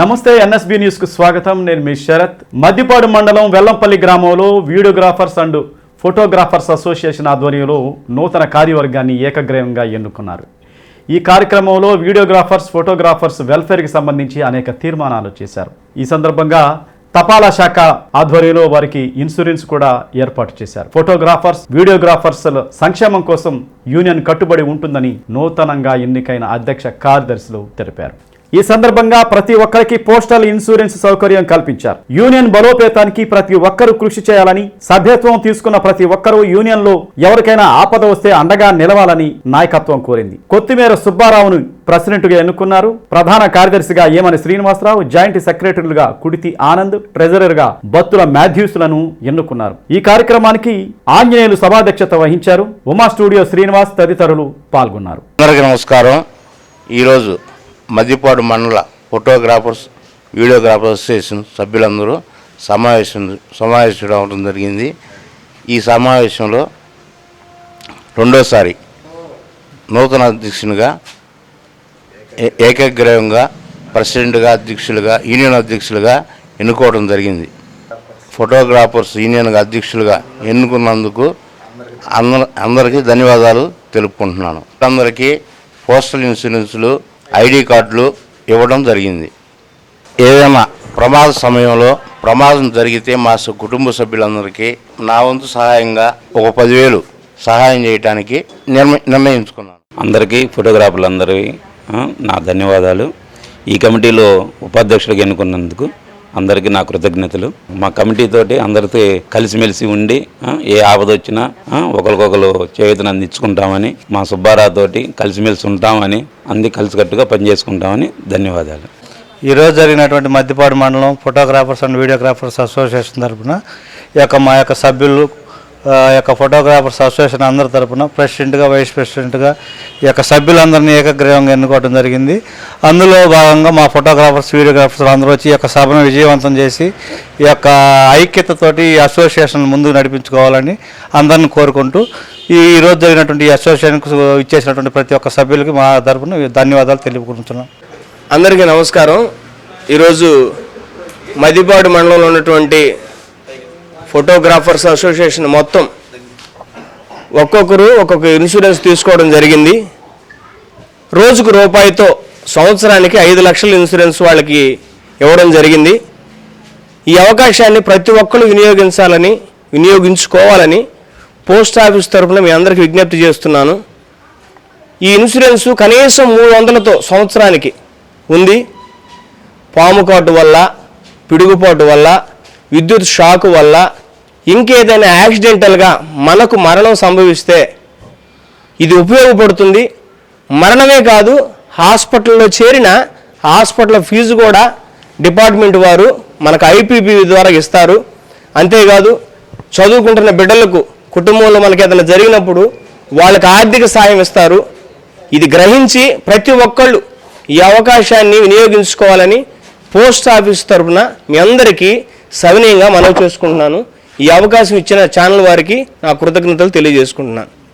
నమస్తే ఎన్ఎస్బి న్యూస్కు స్వాగతం. నేను మీ శరత్. మద్దిపాడు మండలం వెల్లంపల్లి గ్రామంలో వీడియోగ్రాఫర్స్ అండ్ ఫోటోగ్రాఫర్స్ అసోసియేషన్ ఆధ్వర్యంలో నూతన కార్యవర్గాన్ని ఏకగ్రీవంగా ఎన్నుకున్నారు. ఈ కార్యక్రమంలో వీడియోగ్రాఫర్స్ ఫోటోగ్రాఫర్స్ వెల్ఫేర్కి సంబంధించి అనేక తీర్మానాలు చేశారు. ఈ సందర్భంగా తపాలా శాఖ ఆధ్వర్యంలో వారికి ఇన్సూరెన్స్ కూడా ఏర్పాటు చేశారు. ఫోటోగ్రాఫర్స్ వీడియోగ్రాఫర్స్ సంక్షేమం కోసం యూనియన్ కట్టుబడి ఉంటుందని నూతనంగా ఎన్నికైన అధ్యక్ష కార్యదర్శులు తెలిపారు. ఈ సందర్భంగా ప్రతి ఒక్కరికి పోస్టల్ ఇన్సూరెన్స్ సౌకర్యం కల్పించారు. యూనియన్ బలోపేతానికి ప్రతి ఒక్కరూ కృషి చేయాలని సభ్యత్వం తీసుకున్న ప్రతి ఒక్కరూ యూనియన్లో ఎవరికైనా ఆపద వస్తే అండగా నిలవాలని నాయకత్వం కోరింది. కొత్తిమీర సుబ్బారావును ప్రెసిడెంట్గా ఎన్నుకున్నారు. ప్రధాన కార్యదర్శిగా ఏమని శ్రీనివాసరావు జాయింట్ సెక్రటరీలుగా కుడితి ఆనంద్ ట్రెజరర్గా బత్తుల మాథ్యూస్లను ఎన్నుకున్నారు. ఈ కార్యక్రమానికి ఆంజనేయులు సభాధ్యక్షత వహించారు. ఉమా స్టూడియో శ్రీనివాస్ తదితరులు పాల్గొన్నారు. నమస్కారం. ఈరోజు మద్దిపాడు మండల ఫోటోగ్రాఫర్స్ వీడియోగ్రాఫర్స్ అసోసియేషన్ సభ్యులందరూ సమావేశం సమావేశం అవడం జరిగింది. ఈ సమావేశంలో రెండోసారి నూతన అధ్యక్షునిగా ఏ- ప్రెసిడెంట్గా అధ్యక్షులుగా యూనియన్ అధ్యక్షులుగా ఎన్నుకోవడం జరిగింది. ఫోటోగ్రాఫర్స్ యూనియన్ అధ్యక్షులుగా ఎన్నుకున్నందుకు అందర అందరికీ ధన్యవాదాలు తెలుపుకుంటున్నాను. అందరికీ పోస్టల్ ఇన్సూరెన్స్లు ఐడి కార్డులు ఇవ్వడం జరిగింది. ఏదైనా ప్రమాద సమయంలో ప్రమాదం జరిగితే మా కుటుంబ సభ్యులందరికీ నా వంతు సహాయంగా ఒక పదివేలు సహాయం చేయడానికి నిర్మ నిర్ణయించుకున్నాను. అందరికీ ఫోటోగ్రాఫర్లందరికీ నా ధన్యవాదాలు. ఈ కమిటీలో ఉపాధ్యక్షుడిగా ఎన్నుకున్నందుకు అందరికీ నా కృతజ్ఞతలు. మా కమిటీతోటి అందరితో కలిసిమెలిసి ఉండి ఏ ఆపద వచ్చినా ఒకరికొకరు చేయుతను అందించుకుంటామని మా సుబ్బారావు తోటి కలిసిమెలిసి ఉంటామని అంది కలిసికట్టుగా పనిచేసుకుంటామని ధన్యవాదాలు. ఈరోజు జరిగినటువంటి మద్దిపాడు మండలం ఫోటోగ్రాఫర్స్ అండ్ వీడియోగ్రాఫర్స్ అసోసియేషన్ తరఫున ఈ యొక్క మా యొక్క సభ్యులు యొక్క ఫోటోగ్రాఫర్స్ అసోసియేషన్ అందరి తరపున ప్రెసిడెంట్గా వైస్ ప్రెసిడెంట్గా ఈ యొక్క సభ్యులందరినీ ఏకగ్రీవంగా ఎన్నుకోవడం జరిగింది. అందులో భాగంగా మా ఫోటోగ్రాఫర్స్ వీడియోగ్రాఫర్స్ అందరూ వచ్చి ఈ యొక్క సభను విజయవంతం చేసి ఈ యొక్క ఐక్యతతోటి ఈ అసోసియేషన్ ముందుకు నడిపించుకోవాలని అందరిని కోరుకుంటూ ఈ ఈరోజు జరిగినటువంటి ఈ అసోసియేషన్కు ఇచ్చేసినటువంటి ప్రతి ఒక్క సభ్యులకి మా తరపున ధన్యవాదాలు తెలియకుంటున్నాం అందరికీ నమస్కారం. ఈరోజు మదిపాడు మండలంలో ఉన్నటువంటి ఫోటోగ్రాఫర్స్ అసోసియేషన్ మొత్తం. ఒక్కొక్కరు ఒక్కొక్క ఇన్సూరెన్స్ తీసుకోవడం జరిగింది. రోజుకు రూపాయితో సంవత్సరానికి ఐదు లక్షల ఇన్సూరెన్స్ వాళ్ళకి ఇవ్వడం జరిగింది. ఈ అవకాశాన్ని ప్రతి ఒక్కరు వినియోగించాలని వినియోగించుకోవాలని పోస్ట్ ఆఫీస్ తరఫున మీ అందరికీ విజ్ఞప్తి చేస్తున్నాను. ఈ ఇన్సూరెన్సు కనీసం మూడు వందలతో సంవత్సరానికి ఉంది. పాము కాటు వల్ల పిడుగుపాటు వల్ల విద్యుత్ షాకు వల్ల ఇంకేదైనా యాక్సిడెంటల్గా మనకు మరణం సంభవిస్తే ఇది ఉపయోగపడుతుంది. మరణమే కాదు హాస్పిటల్లో చేరిన హాస్పిటల్ ఫీజు కూడా డిపార్ట్మెంట్ వారు మనకు ఐపీపీ ద్వారా ఇస్తారు. అంతేకాదు చదువుకుంటున్న బిడ్డలకు కుటుంబంలో మనకి ఏదైనా జరిగినప్పుడు వాళ్ళకి ఆర్థిక సాయం ఇస్తారు. ఇది గ్రహించి ప్రతి ఒక్కళ్ళు ఈ అవకాశాన్ని వినియోగించుకోవాలని పోస్ట్ ఆఫీస్ తరఫున మీ అందరికీ సవినయంగా మనవి చేసుకుంటున్నాను. ఈ అవకాశం ఇచ్చిన ఛానల్ వారికి నా కృతజ్ఞతలు తెలియజేసుకుంటున్నాను.